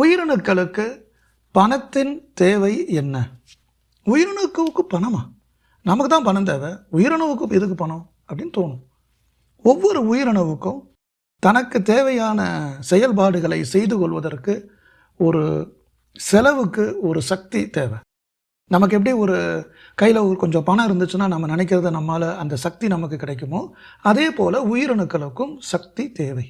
உயிரணுக்களுக்கு பணத்தின் தேவை என்ன? உயிரணுக்களுக்கு பணமா? நமக்கு தான் பணம் தேவை. உயிரணுவுக்கு எதுக்கு பணம் அப்படின்னு தோணும். ஒவ்வொரு உயிரணுவுக்கும் தனக்கு தேவையான செயல்பாடுகளை செய்து கொள்வதற்கு ஒரு செலவுக்கு ஒரு சக்தி தேவை. நமக்கு எப்படி ஒரு கையில் ஒரு கொஞ்சம் பணம் இருந்துச்சுன்னா நம்ம நினைக்கிறத நம்மால் அந்த சக்தி நமக்கு கிடைக்குமோ அதே போல் உயிரணுக்களுக்கும் சக்தி தேவை.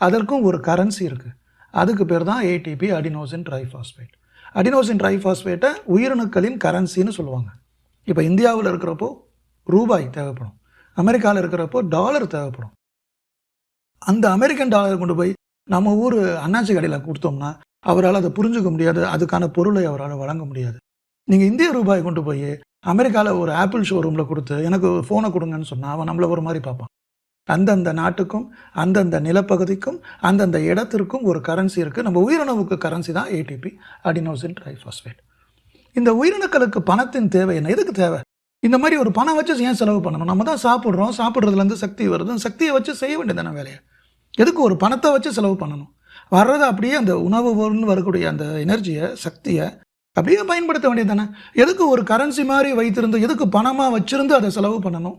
அதற்கும் ஒரு கரன்சி இருக்குது அதுக்கு பேர் தான் ஏடிபி அடினோசின் ட்ரைஃபாஸ்பேட் அடினோசின் ட்ரைஃபாஸ்பேட்டை உயிரணுக்களின் கரன்சின்னு சொல்லுவாங்க. இப்போ இந்தியாவில் இருக்கிறப்போ ரூபாய் தேவைப்படும். அமெரிக்காவில் இருக்கிறப்போ டாலர் தேவைப்படும். அந்த அமெரிக்கன் டாலர் கொண்டு போய் நம்ம ஊர் அண்ணாச்சி கடையில் கொடுத்தோம்னா அவரால் அதை புரிஞ்சுக்க முடியாது. அதுக்கான பொருளை அவரால் வழங்க முடியாது. நீங்கள் இந்திய ரூபாய் கொண்டு போய் அமெரிக்காவில் ஒரு ஆப்பிள் ஷோரூமில் கொடுத்து எனக்கு ஃபோனை கொடுங்கன்னு சொன்னால் அவன் நம்மளை ஒரு மாதிரி பார்ப்பான். அந்தந்த நாட்டுக்கும் அந்தந்த நிலப்பகுதிக்கும் அந்தந்த இடத்திற்கும் ஒரு கரன்சி இருக்குது நம்ம உயிரணுவுக்கு கரன்சி தான் ஏடிபி அடினோசின் ட்ரைஃபாஸ்பேட் இந்த உயிரணுக்களுக்கு பணத்தின் தேவை என்ன? எதுக்கு தேவை? இந்த மாதிரி ஒரு பணம் வச்சு ஏன் செலவு பண்ணணும்? நம்ம தான் சாப்பிட்றோம். சாப்பிட்றதுலேருந்து சக்தி வருது. சக்தியை வச்சு செய்ய வேண்டியதான வேலையை. எதுக்கு ஒரு பணத்தை வச்சு செலவு பண்ணணும்? வர்றது அப்படியே அந்த உணவுன்னு வரக்கூடிய அந்த எனர்ஜியை சக்தியை அப்படியே பயன்படுத்த வேண்டியது தானே எதுக்கு ஒரு கரன்சி மாதிரி வைத்திருந்து எதுக்கு பணமாக வச்சிருந்து அதை செலவு பண்ணணும்?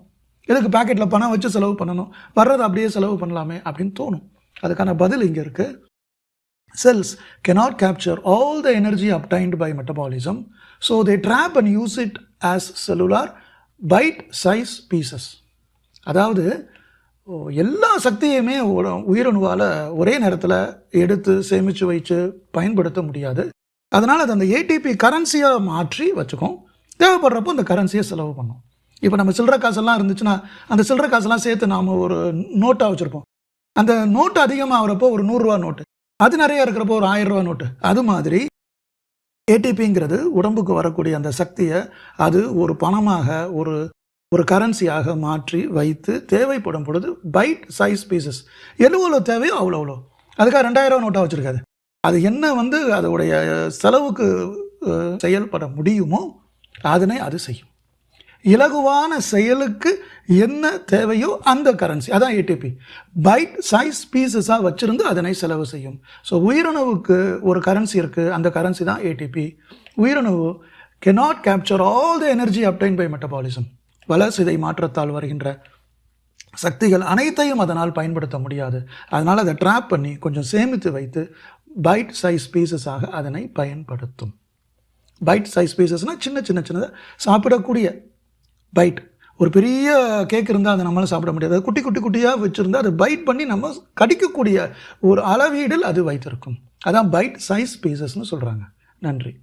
எதுக்கு பாக்கெட்டில் பணம் வச்சு செலவு பண்ணணும்? வர்றதை அப்படியே செலவு பண்ணலாமே அப்படின்னு தோணும். அதுக்கான பதில் இங்கே இருக்குது cells cannot capture all the energy obtained by metabolism so they trap and use it as cellular bite size pieces. அதாவது எல்லா சக்தியுமே உயிரணுவால் ஒரே நேரத்தில் எடுத்து சேமித்து வைத்து பயன்படுத்த முடியாது. அதனால் அது அந்த ஏடிபி கரன்சியாக மாற்றி வச்சுக்கும். தேவைப்படுறப்போ அந்த கரன்சியை செலவு பண்ணும். இப்போ நம்ம சில்லற காசெல்லாம் இருந்துச்சுன்னா அந்த சில்லற காசெல்லாம் சேர்த்து நாம் ஒரு நோட்டாக வச்சுருப்போம். அந்த நோட்டு அதிகமாகிறப்போ ஒரு நூறுரூவா நோட்டு. அது நிறையா இருக்கிறப்போ ஒரு ஆயிரம் ரூபா நோட்டு. அது மாதிரி ஏடிபிங்கிறது உடம்புக்கு வரக்கூடிய அந்த சக்தியை அது ஒரு பணமாக ஒரு ஒரு கரன்சியாக மாற்றி வைத்து தேவைப்படும் பொழுது பைட் சைஸ் பீசஸ் எவ்வளோ தேவையோ அவ்வளோ அவ்வளோ அதுக்காக ரெண்டாயிரம் ரூபா நோட்டாக வச்சுருக்காது அது என்ன வந்து அதோடைய செலவுக்கு செயல்பட முடியுமோ அதனை அது செய்யும். இலகுவான செயலுக்கு என்ன தேவையோ அந்த கரன்சி அதான் ஏடிபி பைட் சைஸ் பீசஸாக வச்சிருந்து அதனை செலவு செய்யும். ஸோ உயிரணுவுக்கு ஒரு கரன்சி இருக்குது அந்த கரன்சி தான் ATP உயிரணுவு cannot capture all the energy obtained by metabolism வளர்சிதை மாற்றத்தால் வருகின்ற சக்திகள் அனைத்தையும் அதனால் பயன்படுத்த முடியாது. அதனால் அதை ட்ராப் பண்ணி கொஞ்சம் சேமித்து வைத்து பைட் சைஸ் பீசஸாக அதனை பயன்படுத்தும். பைட் சைஸ் பீசஸ்னால் சின்ன சின்ன சின்னதாக சாப்பிடக்கூடிய பைட் ஒரு பெரிய கேக் இருந்தால் அதை நம்மளால் சாப்பிட முடியாது. அது குட்டி குட்டி குட்டியாக வச்சுருந்தா அதை பைட் பண்ணி நம்ம கடிக்கக்கூடிய ஒரு அளவீடில் அது வைத்திருக்கும். அதான் பைட் சைஸ் பீசஸ்னு சொல்கிறாங்க நன்றி.